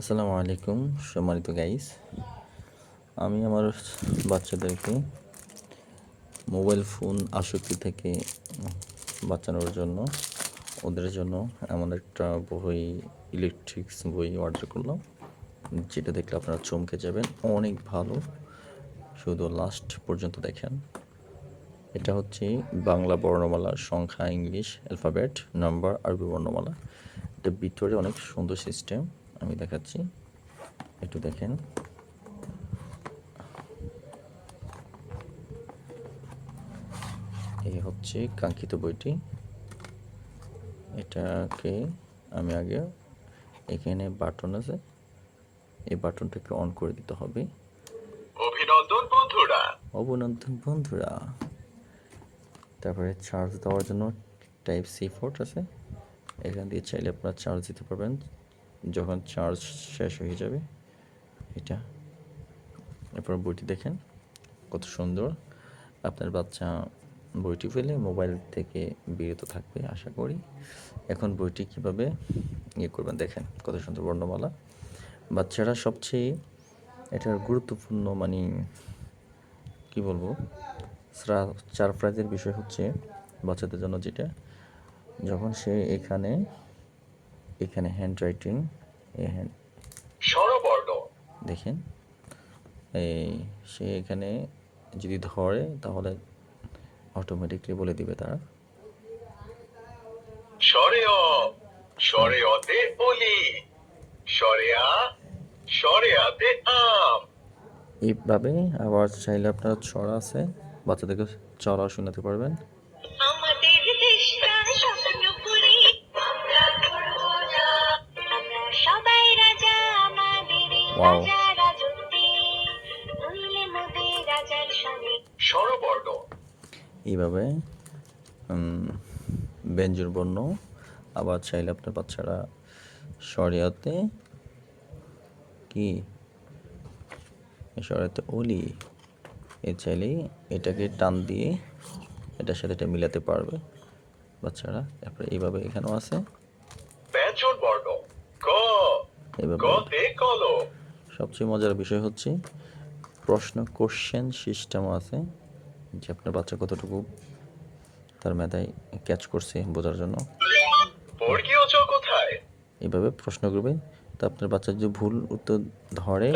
আসসালামু আলাইকুম সম্মানিত গাইস আমি আমার বাচ্চাদেরকে মোবাইল ফোন আসক্তি থেকে বাঁচানোর জন্য, ওদের জন্য এমন একটা বই ইলেকট্রিক্স বই অর্ডার করলাম। যেটা দেখলে আপনারা চমকে যাবেন। অনেক ভালো। শুধু লাস্ট পর্যন্ত দেখেন। এটা হচ্ছে বাংলা বর্ণমালা সংখ্যা ইংলিশ অ্যালফাবেট নাম্বার আরবি বর্ণমালা এটা ভিতরে অনেক সুন্দর সিস্টেম আমি দেখাচ্ছি। একটু দেখেন। এই হচ্ছে কাঙ্ক্ষিত বইটি। এটাকে আমি আগে এখানে বাটন আছে। এই বাটনটাকে অন করে দিতে হবে। অভিনন্দন বন্ধুরা। অভিনন্দন বন্ধুরা। তারপরে চার্জ দেওয়ার জন্য টাইপ সি ফোর্ট আছে। এখান দিয়ে চাইলে আপনারা চার্জ দিতে পারবেন। যখন চার্জ শেষ হয়ে যাবে, এটা এরপর বইটি দেখেন, কত সুন্দর। আপনার বাচ্চা বইটি পেলে মোবাইল থেকে বিরত থাকবে, আশা করি। এখন বইটি কীভাবে ইয়ে করবেন দেখেন, কত সুন্দর বর্ণমালা। বাচ্চারা সবচেয়ে এটার গুরুত্বপূর্ণ মানে কি বলব? সারপ্রাইজের বিষয় হচ্ছে বাচ্চাদের জন্য যেটা। যখন সে এখানে এখানে হ্যান্ড রাইটিং হ্যান্ড স্বরবর্ণ। দেখেন এই সে এখানে যদি ধরে তাহলে অটোমেটিকলি বলে দিবে তারা। অলি আম। এইভাবে আবার চাইলে আপনার ছড়া আছে বাচ্চাদেরকে চড়া শোনাতে পারবেন। এইভাবে উম, ব্যঞ্জন বর্ণ আবার চাইলে আপনার বাচ্চারা সরিয়াতে কি? সরিয়াতে অলি এ চাইলেই এটাকে টান দিয়ে এটার সাথে এটা মিলাতে পারবে বাচ্চারা। তারপরে এইভাবে এখানেও আছে। ব্যঞ্জন বর্ণ। ক এইভাবে। সবচেয়ে মজার বিষয় হচ্ছে প্রশ্ন কোশ্চেন সিস্টেম আছে যে আপনার বাচ্চা কতটুকু তার মেধায় ক্যাচ করছে বোঝার জন্য। এইভাবে প্রশ্ন করবে তো আপনার বাচ্চা যদি ভুল উত্তর ধরে।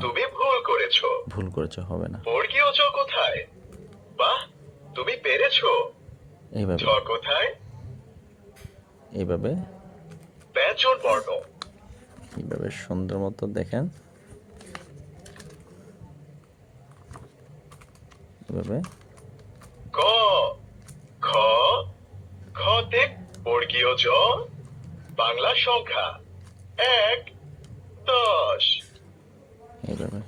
তুমি ভুল করেছ। ভুল করেছে হবে না। বর্গীয় কোথায়? বাহ তুমি পেরেছ। এইভাবে। কোথায়? এইভাবে। বর্ণ। এইভাবে সুন্দর মতো দেখেন। এইভাবে। ক খ খতে বর্গীয় জ বাংলা সংখ্যা এক দশ। এইভাবে।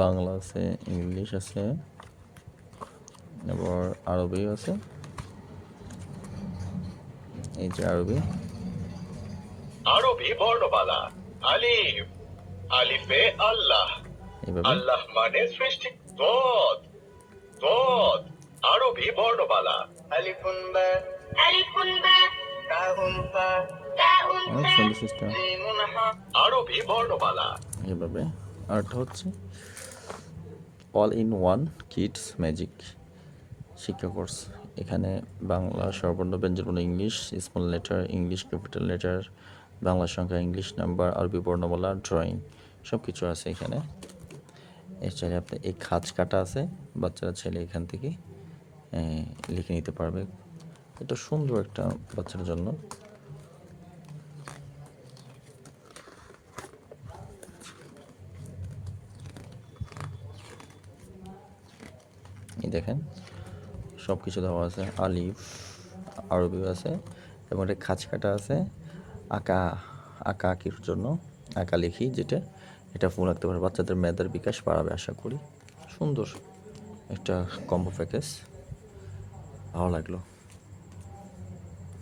বাংলা আছে ইংলিশ আছে আবার আরবিও আছে। এই যে আরবি। আরবি বর্ণমালা আলিফ আলিফে আল্লাহ। আল্লাহ মানে সৃষ্টি দদ দদ আরবি বর্ণমালা। আলিফুন বা। আলিফুন বা। তাহুন ফা অনেক সুন্দর সিস্টেম। আরবি বর্ণমালা। এইভাবে আরটা হচ্ছে all in one kids magic শিক্ষা কোর্স। এখানে বাংলা স্বরবর্ণ ব্যঞ্জন English small letter English capital letter Bangla সংখ্যা ইংলিশ নাম্বার আরবি বর্ণমালা ড্রয়িং সব কিছু আছে এখানে। এছাড়া আপনি এই খাঁজ কাটা আছে, বাচ্চারা ছেলে এখান থেকে লিখে নিতে পারবে। এটা সুন্দর একটা বাচ্চার জন্য। দেখেন সব কিছু দেওয়া আছে, আলিফ আরবিও আছে, এবং একটা খাঁচ কাটা আছে, আঁকা আঁকা আঁকির জন্য, আঁকা লিখি, যেটা, এটা ফোন রাখতে পারে। বাচ্চাদের মেধার বিকাশ বাড়াবে, আশা করি। সুন্দর। একটা কম্বো প্যাকেজ ভালো লাগল।